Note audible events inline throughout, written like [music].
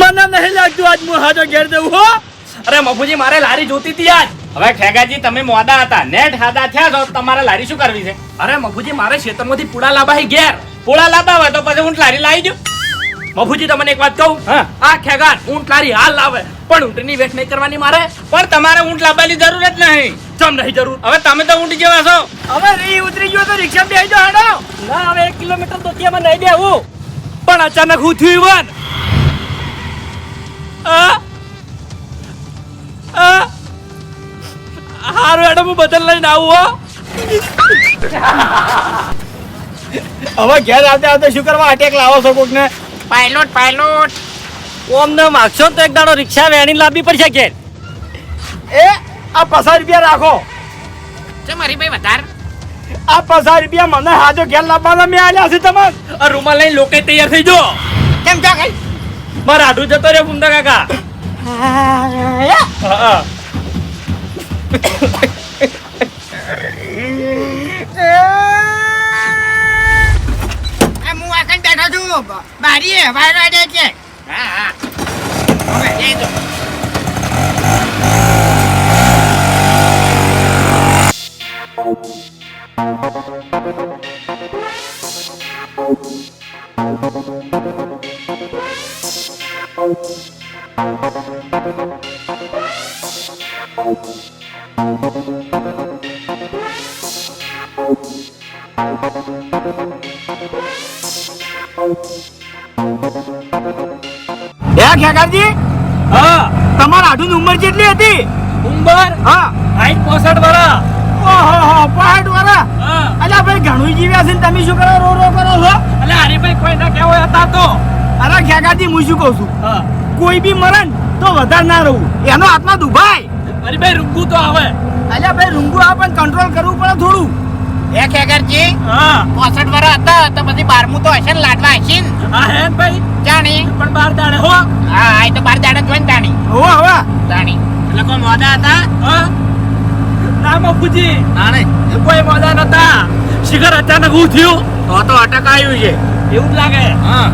મને નહીં લાગતું આજ હું હાજો ઘેર જવું હો. અરે મફુજી મારે લારી જોતી હતી આજ. હવે ખેગાજી તમે મોડા હતા. નેટ હાદા થયા છો તમારે લારી શું કરવી છે? અરે મફુજી મારે ખેતરમાંથી પૂડા લાવવા હે ઘેર. પોળા હોય તો પછી હું લારી લાવી દઉં મફુજી તમને એક વાત કહું? હા. આ ખેગાર ઊંટ લારી હાલ લાવે પણ ઊંટની વેટ નહીં કરવાની મારે. પણ તમારે ઊંટ લાવવાની જરૂર જ નહીં. ચમ નહીં જરૂર? હવે તમે તો ઊંટ જેવા છો. હવે રી ઉતરી ગયો તો રિક્ષા બેસી જાઓ હેડો. ના કિલોમીટર તો ત્યાં નહીં બેહું. પણ અચાનક હું થયું વન. હારું એડમ હું બદલ લઈને આવું હો. હવે ઘેર આવતા આવતા શું કરવા? અટેક લાવો છો કોક ને પાયલોટ પાયલોટ ઓમ ને માગશો તો એક દાડો રિક્ષા વેણી લાવવી પડશે ઘેર એ આ પચાસ રૂપિયા રાખો. મારી ભાઈ વધાર આ પચાસ રૂપિયા મને હાજો ઘેર લાવવાના મેં આલ્યા છે તમને. આ રૂમાલ લઈને લોકે તૈયાર થઈ જો. કેમ જા કઈ મારા આઢું જતો રે ફૂમતા કાકા. હા, હા. હું વાકણ બેઠો છું. બારીએ વાયરો આડે છે. હા હા. હવે જઈ દો. હે ખેગારજી? હા. તમારા આઢું ઉંમર કેટલી હતી? ઉંમર? હા. હાઈટ પોસઠ વરા ઓહો વાળા. અલ્યા ભાઈ ઘણું જીવ્યા છે ને તમે શું કરો? રો રો કરો છો એટલે હરીભાઈ કોઈ ના કેવો હતા તો. અરે ખેગારજી હું શું કહું છું? હા. કોઈ બી મરણ તો વધારે ના રહું. એનો આત્મા દુભાઈ હરીભાઈ રૂંગું તો આવે. અલ્યા ભાઈ રૂંગુ આ પણ કંટ્રોલ કરવું પડે થોડું. એ ખેગરજી હા. પોસઠ વર્ષ હતા તો પછી બારમું તો હશે ને લાડવા હશે ને. હા હે ભાઈ. જાણી. પણ બાર દાડે હો. હા આ તો બાર દાડે જોઈને જાણી. હો હો જાણી. એટલે કોઈ મોડા હતા હા. ના મફુજી જાણે કોઈ મજા નતા શિખર અચાનક હું થયું. તો તો અટક આવ્યું છે. એવું જ લાગે. હા.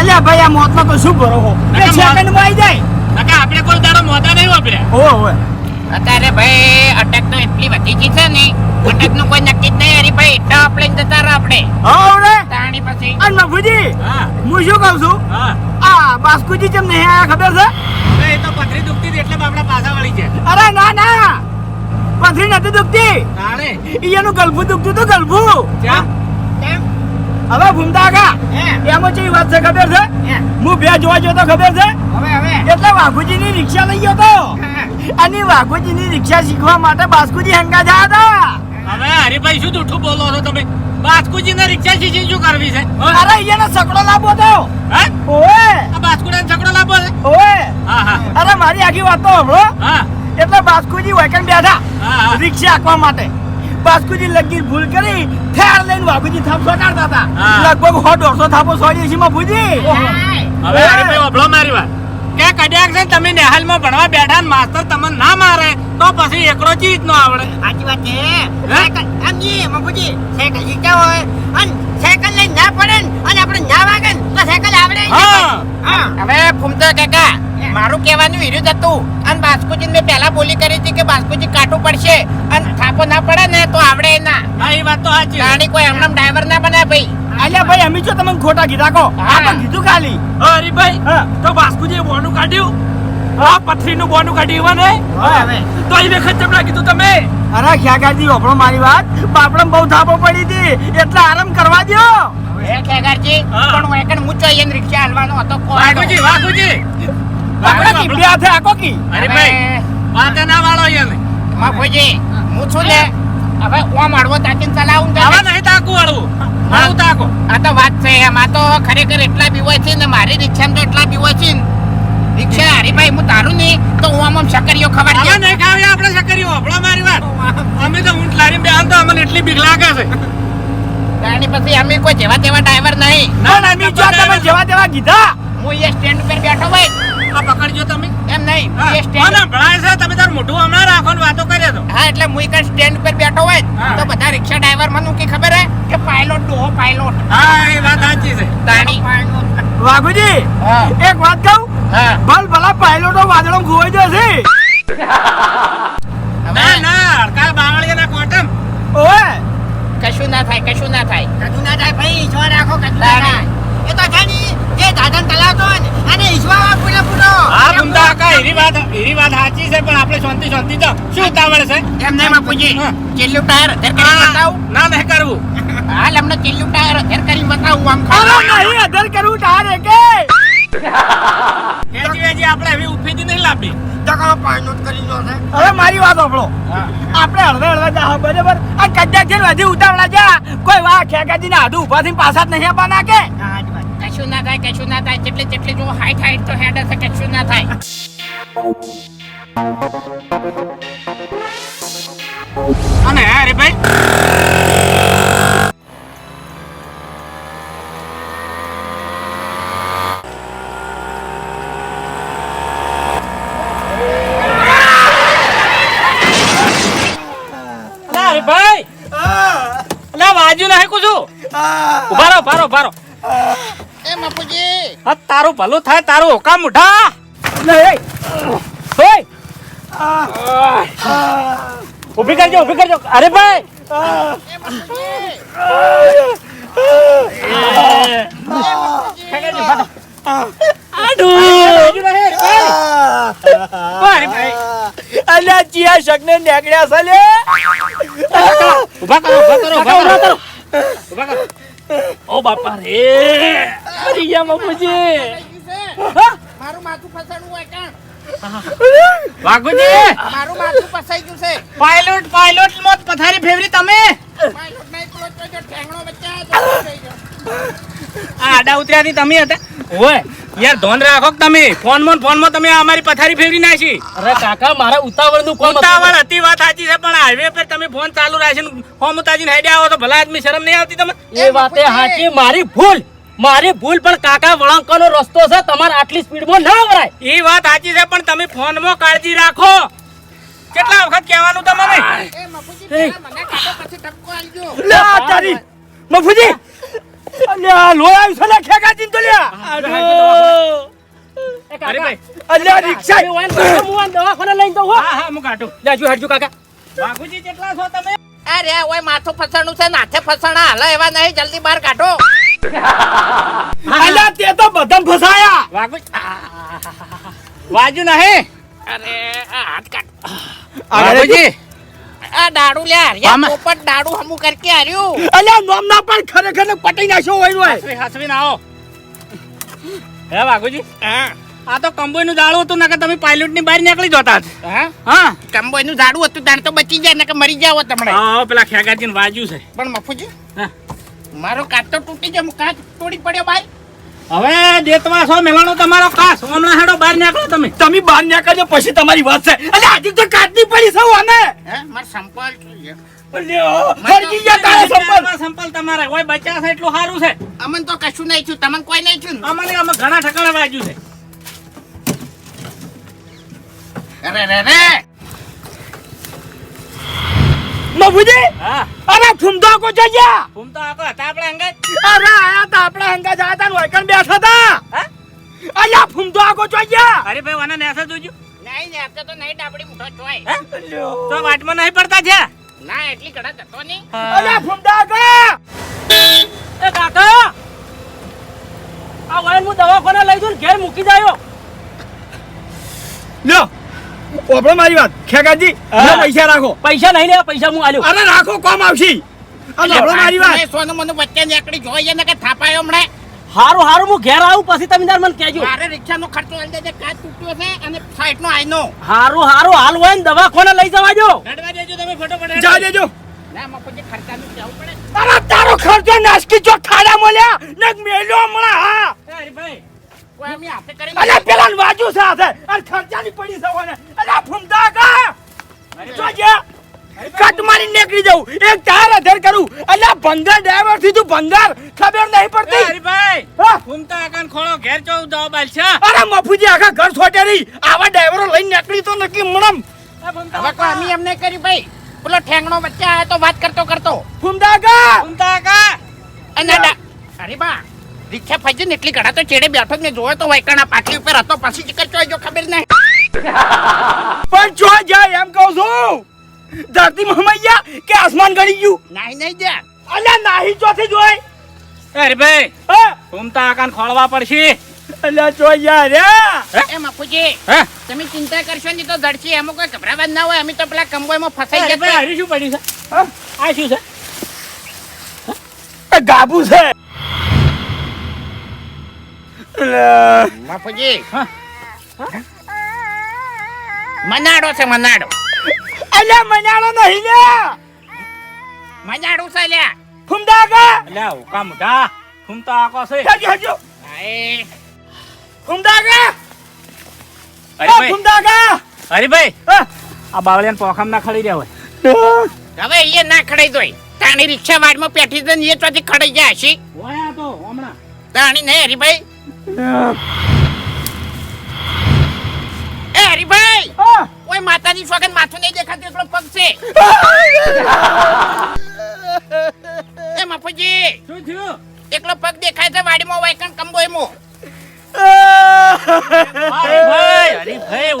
અલ્યા ભાઈ આ મોતનો તો શું ભરો હો મોત- સેકન્ડમાં આવી જાય? કાકા આપણે કોઈ દાડો મોડા નહીં વાપર્યા? હોવે હો અત્યારે ભાઈ અટક તો એટલી વધી ગઈ છે ને. અટકનું કોઈ નક્કી જ નહીં હરી. ભાઈ એટલા આપણે જતા રહો આપણે. હવે તાણી પછી. અન મફુજી હું. શું કહું છું? હા. આ બાસ્કુજી કેમ નહીં આયા ખબર છે? એ તો પથરી દુખતી હતી એટલે બાપડા પાછા વળી છે અરે ના ના. પથરી નથી દુખતી. એનું ગલભું દુખતું તો ગલભું હવે ભૂમતા કા એમાં કેવી વાત છે ખબર છે? હું? બે જોવા જતો ખબર છે? એટલે વાઘુજી ની રિક્ષા લઈ ગયો તો. અને વાઘુજી ની રિક્ષા શીખવા માટે બાસ્કુજી હંગા જયા હતા. હવે હરિભાઈ શું જૂઠું બોલો છો તમે? બાસ્કુજી ને રિક્ષા શીખી શું કરવી છે? અરે એને સકડો લાભો તો ઓએ બાસ્કુડા સકડો છે? ઓએ અરે મારી આખી વાત તો હમણો હા. એટલે બાસ્કુજી વૈકન બેઠા. હા, હા. રિક્ષા આંકવા માટે. બાસ્કુજી લગી ભૂલ કરી ઠેર લઈને વાઘુજી થાપ સોટાડતા હતા. લગભગ સો દોઢસો થાપો સોડી છે માં ભૂજી હવે હરીભાઈ ઓભળો મારી વાત. કે કદાચ છે તમે નેહાલમાં ભણવા બેઠા ને માસ્તર તમને ના મારે તો પછી એકડો ચીજ નો આવડે. સાચી વાત છે. સાયકલ સમજી મફુજી. સાયકલ હોય અને સાયકલ લઈને ના પડે અને આપણે ના વાગે તો સાયકલ આવડે હા. હા. હવે ફૂમતો કાકા મારું કહેવાનું વિરુદ્ધ હતું. અને બાસ્કુજી મેં પહેલા બોલી કરી હતી કે બાસ્કુજી કાટું પડશે અને થાપો ના પડે ને તો આવડે ના. હા એ વાત તો સાચી ગાડી કોઈ એમનામ ડ્રાઈવર ના બને ભાઈ. અલ્યા ભાઈ અમે જો તમને ખોટા કીધા કો હા. આ કીધું ખાલી. અરે ભાઈ તો બાસ્કુજી બોનું કાઢ્યું. આ પથરીનું બોનું કાઢ્યું ને તો એ વખત ચમ કીધું તમે? અરે ખ્યાગાજી ઓપડો મારી વાત. બાપડમ બહુ થાપો પડી હતી. એટલે આરામ કરવા દ્યો. એ ખેગારજી પણ હું એકણ મૂચો રિક્ષા હાલવાનો હતો? વાઘુજી, વાઘુજી. આપણે કી બે હાથે આકો કી? હરીભાઈ વાતે ના વાળો અહીંયા મફુજી હું છું ને હવે ઓમ હળવો તાકીને ચલાવું તો હવે નહીં તાકું વાળું મારું તાકો. આ તો વાત છે એમ આ તો ખરેખર એટલા બીવાય છે ને મારી રિક્ષામાં તો એટલા બીવાય છે ને. રિક્ષા હરીભાઈ હું તારું નહીં તો હું આમ શકરીઓ ખબર હવે નહીં ખાવી આપણે શકરીઓ આપણો મારી વાત. અમે તો ઊંટ લારીને બેહાલ તો અમને એટલી બીક લાગે છે. ત્યાંની પછી અમે કોઈ જેવા તેવા ડ્રાઈવર નહીં. ના ના મી જો તમે જેવા તેવા કીધા? હું એ સ્ટેન્ડ ઉપર બેઠો ભાઈ. આ પકડજો તમે. એમ નહીં એ સ્ટેન્ડ મને સંભળાય છે? તમે તાર મોઢું હમણાં રાખો ને વાતો કરે તો હા એટલે હું એક સ્ટેન્ડ પર બેઠો હોય તો બધા રિક્ષા ડ્રાઈવર મને કે ખબર હે કે પાયલોટ ડોહો પાયલોટ હા એ વાત સાચી છે. તાણી. વાઘુજી એક વાત કહું? હા. ભલ ભલા પાયલોટો વાદળો ગોવાઈ જશે. ના ના હડકા બાવળિયાના કોટમ. ઓય. કશું ના થાય કશું ના થાય. કશું ના થાય ભાઈ ઈશ્વર રાખો કશું ના ના, થાય એ તો છે ને જે દાદન તલાવતો હોય ને અને ઈશ્વર પૂરો પૂરો હા એરી વાત એની વાત સાચી છે પણ આપણે શાંતિ શાંતિ તો શું ઉતાવળ છે? એમ નહીં બાપુજી. ચીલ્લું ટાયર અધેર કરી બતાવું? ના નહીં કરવું. હાલ અમને ચીલ્લું ટાયર અધેર કરી બતાવું આમ અરે. નહીં અધર કરવું તારે કે વેજી એજી આપણે એવી ઉફેદી નહીં લાવવી જગા પાયલોટ કરી લો છે હવે મારી વાત સાંભળો. આપણે હળવે હળવે જા બરાબર? આ કજ્જા છે હજી ઉતાવળા જા કોઈ વાહ ખેકાજી ને આધું ઊભા થઈને પાછા નહીં હા હાજી કશું ના થાય કશું ના થાય. જેટલે જેટલે જો હાઈટ હાઈટ તો હેડ હશે કશું ના થાય. અને અરે રે ભાઈ. અલા રે ભાઈ. અલા વાજુ નહીં કુછું ઊભા રહો ઊભા રહો એ બાપુજી. હા તારું ભલું થાય તારું હોકા નહીં ઓય ઊભી કરજો ઊભી કરજો. અરે ભાઈ! અલ્યા ચિયા શકને નેકળ્યા છે લે ઊભા કરો. મારું માથું કાં? વાઘુજી! મારું માથું પસાઈ ગયું છે. પાયલોટ પાયલોટ મોત પથારી ફેવરી તમે? પાયલોટ નહીં પેલો તો જો ઠેંગણો બચ્ચા આ થઈ ગયો. આ આડા ઉતર્યાથી તમે હતા? ઓય યાર ધોન રાખો કે તમે. ફોનમાં ફોનમાં તમે અમારી પથારી ફેરવી નાખી. અરે કાકા મારા ઉતાવળનું કોણ ઉતાવળ હતી વાત સાચી છે પણ હાઈવે પર તમે ફોન ચાલુ રાખીને ફોન ઉતાજીને હેડ્યા આવો તો ભલા આદમી શરમ નહીં આવતી તમે એ વાતે સાચી મારી ભૂલ. મારી ભૂલ પણ કાકા વળાંકનો રસ્તો છે તમારે આટલી સ્પીડમાં ના વરાય એ વાત સાચી છે પણ તમે ફોનમાં કાળજી રાખો. કેટલા વખત કહેવાનું તમને એ મફુજી પેલા મને કાઢો પછી ટપકો આલજો લે તારી મફુજી. અલ્યા લોહી આવ્યું છે લે ખેકાજી તો લ્યા અરે. કાકા. ભાઈ. અલ્યા રિક્ષા. તમે વાન કરો, હું દવાખાને લઈને જાઉં હા. હા હું કાઢું. લેજો હટજો કાકા. બાગુજી કેટલા છો તમે? અરે ઓય માથું ફસાણું છે નાથે ફસાણા. હાલે એવા નહીં જલ્દી બહાર કાઢો. અલ્યા તે તો બધા ફસાયા. વાગુ વાજુ નહીં. અરે આ હાથ કાટ બાબુજી આ દાડુ લે યાર પોપટ દાડુ હમુ કરકે હાર્યું અલ્યા નોમ ના પણ ખરેખર ને પટી નાખ્યો હોય હોય હસવી હસવીને આવો. હે વાઘુજી? હા. આ તો કંબોઈ નું દાળું હતું નકર તમે પાયલોટની બહાર નીકળી જતા. હા? હા. કંબોયનું ઝાડુ હતું તાણ તો બચી જાય ને કે મરી જાવ તમને હા પેલા ખેગાજી વાજ્યું છે. પણ મફુજી હા. મારો કાચ તો તૂટી ગયો કાચ તોડી પડ્યો ભાઈ. હવે દેતવા છો મેલાનો તમારો કાસ હમણાં હેડો બહાર નીકળો તમે. તમે બહાર નીકળજો પછી તમારી વાત છે. અલ્યા આજે તો કાટની પડી છે ઓને. હે માર સંપલ સંપલ. તમારે. ઓય બચ્ચા છે એટલું સારું છે. અમને તો કશું નહીં થયું તમને કોઈ નહીં થયું? ને? અમને અમે ઘણા ઠકાણે વાગ્યું છે. અરે રે રે મફુજી અરે ફૂમતો કો જગ્યા ફૂમ તો આકો હતા આપણે અરે આયા તા આપણે હંગા જતા વૈકણ બેઠા તા. અલ્યા ફૂમતો આકો જગ્યા અરે ભાઈ વાના નેસે જોજો. નહીં ને આપણે તો નહીં ડાબડી મુઠો ચોય તો વાટમાં નહીં પડતા છે? ના એટલી કડા જતો નહીં. અલ્યા ફૂમતો આકો એ કાકા આ વાન હું દવાખાને લઈ જઉં ઘેર મૂકી જાયો લ્યો ઓપડો મારી વાત. ખેગાજી પૈસા રાખો. પૈસા નહીં લેવા પૈસા હું આલ્યો. અરે રાખો કોમ આવશી. ઓપડો મારી વાત. સોનું મને વચ્ચે નીકળી જોઈએ ને કે થાપાયો હમણે. હારું હારું હું ઘેર આવું પછી તમે તાર મને કહેજો. મારે રિક્ષાનો ખર્ચો આલી દેજે કાચ તૂટ્યો છે અને સાઈડ નો આઈનો. હારું હારું હાલ હોય ને દવાખાને લઈ જવા જો હેડવા દેજો તમે ફટોફટ જા દેજો. ના ખર્ચાનું પડે. અરે તારો ખર્ચો નાસકી ચોક ખાડા મળ્યા ને મેલ્યો હમણાં હા. અરે ભાઈ કોઈ અમે હાથે કરી અલ્યા પેલા વાજુ સાથે. અને ખર્ચાની પડી સવાને અલ્યા ફૂમતા કા. જોજે કટ મારી નીકળી જાઉં. એક ચાર હજાર કરું. અલ્યા ભંગાર ડ્રાઈવરથી તું ભંગાર. ખબર નહીં પડતી. હરીભાઈ હા? ઘૂમતા આકાન ખોળો ઘેર ચો દવા બાલ છે? અરે મફુજી આખા ઘર છોટે રહી. આવા ડ્રાઈવરો લઈને નીકળી તો નકી મણમ હવે કો અમી એમ નહીં કરી ભાઈ. પેલો ઠેંગણો બચ્ચા આયો તો વાત કરતો કરતો. ઘૂમતા કા. અને ડા- અરે બા રીક્ષા ફજી ને એટલી ઘડા તો ચેડે બેઠો જ ને જોયો તો વૈકણા પાટલી ઉપર હતો. પછી ચીકર ચોઈ જો ખબર નહીં. [laughs] પણ જો જાય એમ કહું છું ધરતી મમૈયા કે આસમાન ગળી ગયું? નહીં નહીં જા અલ્યા નાહી ચોથી જોઈ? હરીભાઈ હા? તો આકાન ખોળવા પડશે. અલ્યા જો યાર રે એ મફુજી તમે ચિંતા કરશો નહીં તો ધરતી એમાં કોઈ ગભરાવા ના હોય. અમે તો પેલા કંબોયમાં ફસાઈ ગયા હરી શું પડ્યું છે? આ શું છે? ગાબુ છે. બાપુજી મફુજી હા. મનાડો છે મનાડો. અલ્યા મનાડો નહીં લે. મનાડો છે લ્યા ફુમદાગા અલ્યા હુકા મોઢા. ફુમતા આકો છે. હજો હજો હાય. અરે ભાઈ. હરીભાઈ ફુમદાગા અરે ભાઈ. આ બાવળિયાને પોખામ ના ખડી રહ્યા હોય. હવે એ ના ખડાઈ દોય. તાણી રિક્ષા વાડમાં પેઠી દે ને એ તો ખડાઈ જાય છે ઓયા તો હમણાં. તાણી ને હરીભાઈ. એ હરીભાઈ. હા. માતાજી સ્વાગત માથું નહીં દેખાતું એટલો પગ છે. એ મફુજી શું થયું? એકલો પગ દેખાય છે વાડીમાં વાયકણ કંબોયમાં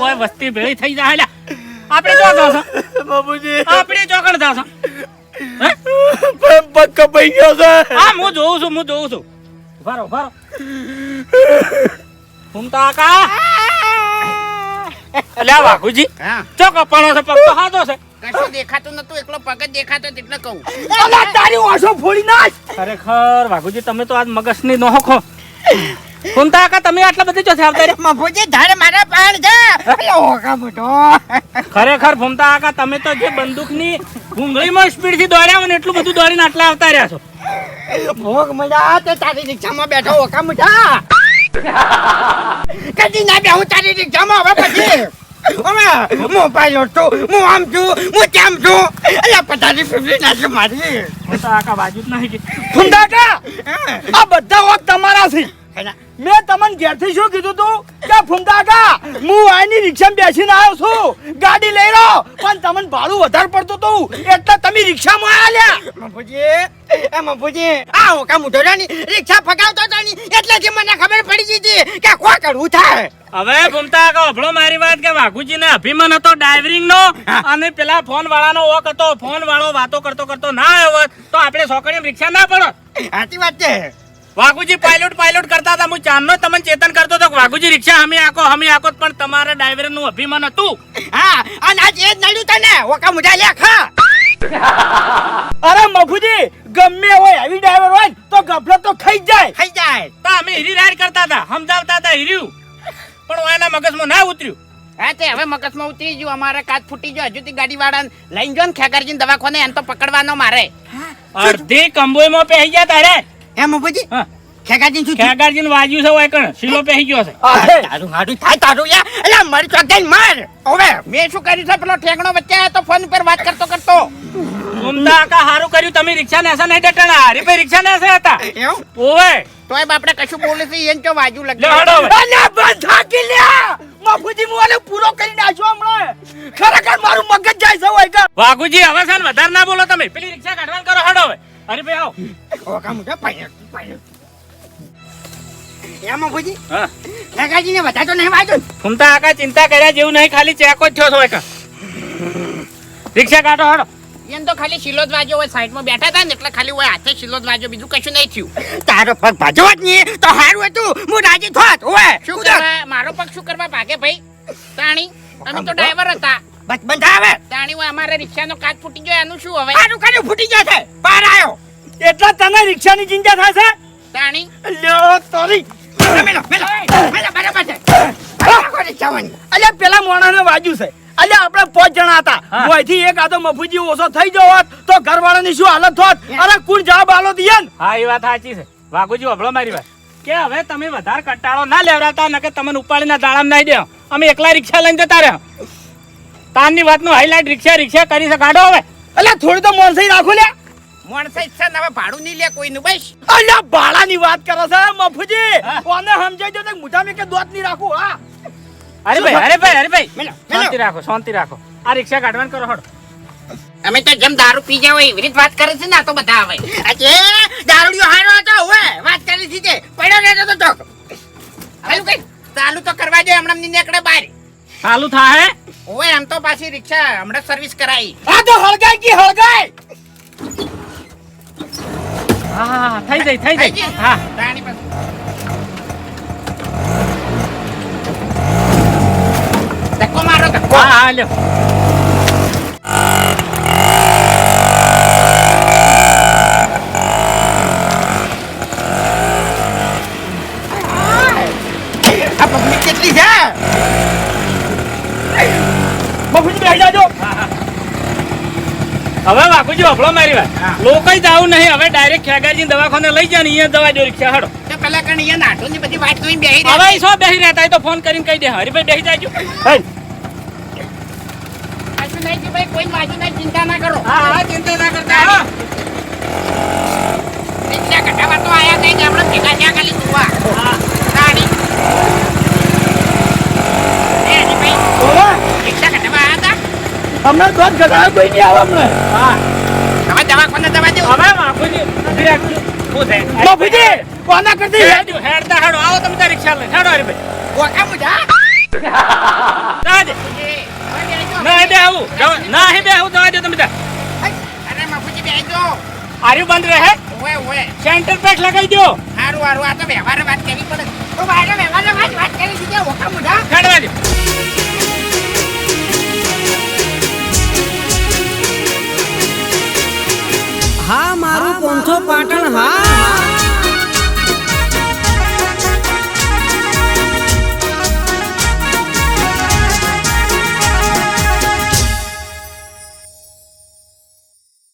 હોય વસ્તી ભેળી થઈ જાય લ્યા. આપણે ચો જાશો બાબુજી આપણે ચોકડ જાશો પગ કપાઈ ગયો છે. હા હું જોઉં છું હું જોઉં છું. ઉભારો ઉભારો ઘૂમતા આકા આ વાઘુજી ચો કપાણો છે પગ તો હાથો છે. કશું દેખાતું નતું એકલો પગ જ દેખાતો એટલે કહું. અલા તારી ઓછો ફોડી નાખ. ખરેખર વાઘુજી તમે તો આજ મગજની નોખો ઘૂમતા આકા તમે આટલા બધી ચોથી આવતા મફુજી ધારે મારા પાણ છે. ઓકા મોટો. ખરેખર ભૂમતા આકા તમે તો જે બંદૂકની ભૂંગળીમાં સ્પીડથી દોડ્યા ને એટલું બધું દોડીને આટલા આવતા રહ્યા છો. ભોગ મજા તે તારી રિક્ષામાં બેઠો ઓકા મોટા. કદી ના બે હું તારી રિક્ષામાં હવે પછી. હું પાયલોટ છું હું આમ છું હું તેમ છું. અલ્યા પચાસી ફીફડી નાખી મારી. આખા બાજુ જ નહીં. કે આ બધા વખત તમારા છે હેલા. મેં તમને ઘેરથી શું કીધું તું? કે ફુમદાગા હું આની રિક્ષામાં બેસીને આવ્યો છું. ગાડી લઈ રહ્યો પણ તમને ભાડું વધારે પડતું હતું એટલે તમે રિક્ષામાં આલ્યા મફુજી એ મફુજી આ ઓકા મોટો રાની રિક્ષા ફગાવતો હતો ની એટલેથી મને ખબર પડી ગઈ હતી કે કોઈ કરવું થાય. હવે ભૂમતા આકા અભળો મારી વાત કે વાઘુજી ને અભિમાન હતો ડ્રાઇવિંગ નો અને પેલા ફોન વાળાનો ઓક હતો. ફોન વાળો વાતો કરતો કરતો ના આવ્યો તો આપણે સોકડી રિક્ષા ના પડો સાચી વાત છે. વાઘુજી પાયલોટ પાયલોટ કરતા હતા. હું ચાંદનો તમને ચેતન કરતો હતો વાઘુજી રિક્ષા અમે આકો અમે આકો. પણ તમારા ડ્રાઈવરનું અભિમાન હતું. હા અને આજ એ જ નડ્યું તને. ઓકા મુજા લે ખા. અરે મફુજી ગમે હોય આવી ડ્રાઈવર હોય તો ગફલત તો ખાઈ જ જાય. થઈ જાય. તો અમે હીરી રાઈડ કરતા હતા સમજાવતા હતા હીર્યું પણ એના મગજમાં ના ઉતર્યું. હા તે હવે મગજમાં ઉતરી ગયું. અમારે કાચ ફૂટી ગયો. હજુ ગાડી વાળા લઈને જો ને ખેગરજી દવાખાને એને તો પકડવાનો મારે. અડધી કંબોઈમાં પહેરી ગયા તારે હે પછી? હા. ખેગાજી શું થયું? વાજ્યું છે હોય કણ શીલો પહેરી ગયો છે. તારું હાડું થાય તારું યા અલ્યા મારી ચોક માર મર. હવે મેં શું કર્યું છે? પેલો ઠેકણો વચ્ચે તો ફોન પર વાત કરતો કરતો. ઘૂમતા કા હારું કર્યું. તમે રિક્ષા ને નહીં ડટણા હારી પે રિક્ષા ને હતા. એવું? ઓવે. તોય બાપડે કશું બોલે છે એન તો વાજુ લાગે હડો બંધ થાકી લ્યા બાપુજી મોલે પૂરો કરી નાખ્યો હમણાં. ખરેખર મારું મગજ જાય છે હોય કે વાઘુજી હવે સન વધારે ના બોલો તમે. પેલી રિક્ષા કાઢવાન કરો હડો હવે. હરીભાઈ આવ. ઓકા મોટા પાય પાય એ ભજી હા. ખેગાજીને વધારે તો નહીં વાગ્યું ફૂમતા આકા ચિંતા કર્યા જેવું નહીં ખાલી ચેકો જ થયો છો કા રિક્ષા કાઢો હડો એમ તો ખાલી શીલો જ વાજ્યો હોય સાઈડમાં બેઠા હતા ને એટલે ખાલી હોય હાથે શીલો જ વાજ્યો બીજું કશું નહીં થયું. તારો પગ ભાજો જ નહીં તો હારું હતું હું રાજી થોત હોય શું કરવા મારો પગ શું કરવા ભાગે ભાઈ? તાણી અમે તો ડ્રાઈવર હતા. બસ બંધ આવે તાણી હોય અમારે રિક્ષાનો કાચ ફૂટી ગયો એનું શું હવે? આનું કાચ ફૂટી ગયો છે. બહાર આવ્યો એટલા તને રિક્ષાની ચિંતા થાય છે તાણી? અલ્યા તારી મેલો મેલો મેલો મેલો બરાબર છે. બરાબર કરી જવાની. અલ્યા પેલા મોણાને વાજ્યું છે. અલ્યા આપણે પાંચ જણા હતા. મોયથી એક આતો મફુજી ઓછો થઈ ગયો હોત તો ઘરવાળાની શું હાલત હોત? અરે કોણ જવાબ આલો દિયન હા એ વાત સાચી છે. વાઘુજી અભળો મારી વાત. કે હવે તમે વધારે કંટાળો ના લેવડાતા નકે તમને ઉપાડીને દાડામાં નાઈ દે. અમે એકલા રિક્ષા લઈને જતા રહ્યા. તારની વાતનું હાઈલાઇટ રિક્ષા રિક્ષા કરી છે. કાઢો હવે. અલ્યા થોડી તો મોનસઈ રાખો લે માણસે ઈચ્છા ને હવે ભાડું નહીં લે કોઈનું બસ. અલ્યા ભાડાની વાત કરો છે મફુજી. કોને સમજાઈ દો તો મોઢા મેં કે દોત નહીં રાખું? હા. અરે ભાઈ અરે ભાઈ અરે ભાઈ. શાંતિ રાખો શાંતિ રાખો. આ રિક્ષા કાઢવાનું કરો હડો અમે તો જેમ દારૂ પી જાવ એવી રીત વાત કરે છે ને તો બધા હવે આજે દારૂડિયો હારો હતો હવે વાત કરી છે. તે પડ્યો રહેતો તો હાલું કઈ ચાલુ તો કરવા દે હમણાં ની નીકળે બહાર. ચાલુ થાય ઓય આમ તો પાછી રિક્ષા હમણાં સર્વિસ કરાઈ. આ તો હળગાઈ કી હળગાઈ! હા થઈ જાય થઈ જાય હા. રાણી પાસે. ધક્કો મારો ધક્કો. હા હા લ્યો આ પબ્લિક કેટલી છે મફુજી બેસી જાજો વાકુજી હભળો મારી વાત. લોકો આવું નહીં. હવે ડાયરેક્ટ ખેગાજી દવાખાને લઈ જાય ને અહીંયા દવા જો રિક્ષા હડો. તો પેલા કણ અહીંયા નાટો ની બધી વાત જોઈને બેહી હવે શું બેસી રહેતા તો ફોન કરીને કહી દે. હરીભાઈ બેહી જાજો. હે પાછું નહીં કે ભાઈ કોઈ બાજુ નહીં. ચિંતા ના કરો. હા હા ચિંતા ના કરતા હા. રિક્ષા કઢાવા તો આયા નહીં હમણાં ભેગા થયા ખાલી જોવા. હા. ગાડી હમણાં દોત ગધાડા કોઈ નહીં આવે હમણાં હા. દવાખાને દવા દો હવે વાકુજી ઊભી મફુજી કોના કરતી હે હેડજો, હેડતા હેડો. આવો તમે ત્યાં રિક્ષા લઈને. હેડો હરીભાઈ. ઓકા મુજા ના દે. ના દે આવું. જવા- ના હે બે આવું. જવા દો તમે ત્યાં અરે મફુજી બેસજો આર્યું બંધ રહે ઓય ઓય. સેન્ટર પેટ લગાવી દો હારું હારું. આ તો વ્યવહાર વાત કરવી પડે. તો બાયરો વ્યવહાર વાત વાત કરી છે ઓકા મુઢા. હેડવા દો હા મારું કોંથો પાટણ હા.